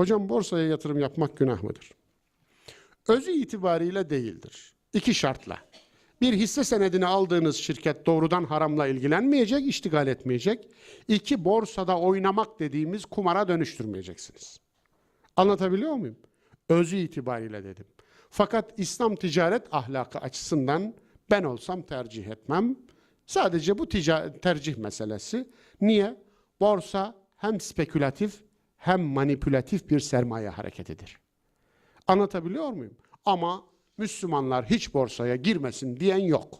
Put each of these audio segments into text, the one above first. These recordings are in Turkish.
Hocam borsaya yatırım yapmak günah mıdır? Özü itibariyle değildir. İki şartla. Bir hisse senedini aldığınız şirket doğrudan haramla ilgilenmeyecek, iştigal etmeyecek. İki borsada oynamak dediğimiz kumara dönüştürmeyeceksiniz. Anlatabiliyor muyum? Özü itibariyle dedim. Fakat İslam ticaret ahlakı açısından ben olsam tercih etmem. Sadece bu tercih meselesi. Niye? Borsa hem spekülatif hem manipülatif bir sermaye hareketidir. Anlatabiliyor muyum? Ama Müslümanlar hiç borsaya girmesin diyen yok.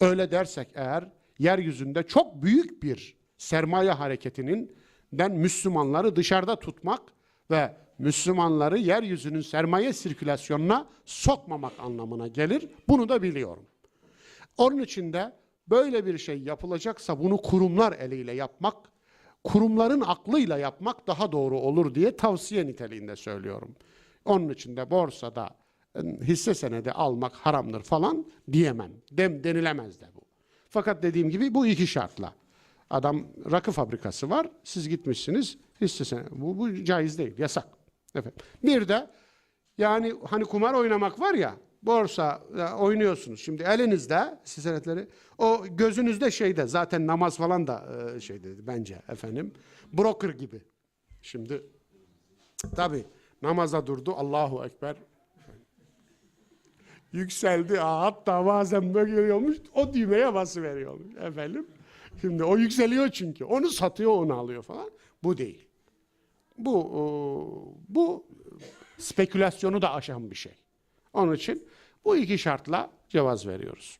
Öyle dersek eğer yeryüzünde çok büyük bir sermaye hareketinin den Müslümanları dışarıda tutmak ve Müslümanları yeryüzünün sermaye sirkülasyonuna sokmamak anlamına gelir. Bunu da biliyorum. Onun için de böyle bir şey yapılacaksa bunu kurumlar eliyle yapmak, kurumların aklıyla yapmak daha doğru olur diye tavsiye niteliğinde söylüyorum. Onun için de borsada e, hisse senedi almak haramdır falan diyemem. Dem denilemez de bu. Fakat dediğim gibi bu iki şartla. Adam rakı fabrikası var. Siz gitmişsiniz hisse senedi. Bu, bu caiz değil. Yasak. Efendim. Bir de yani hani kumar oynamak var ya borsa ya oynuyorsunuz. Şimdi elinizde senetleri o gözünüzde şeyde zaten namaz falan da e, şeyde bence efendim. Broker gibi. Şimdi tabi namaza durdu Allahu Ekber yükseldi. Aa, hatta bazen böyle görüyormuş o düğmeye bası veriyormuş efendim. Şimdi o yükseliyor çünkü. Onu satıyor onu alıyor falan. Bu değil. Bu e, bu spekülasyonu da aşan bir şey. Onun için bu iki şartla cevaz veriyoruz.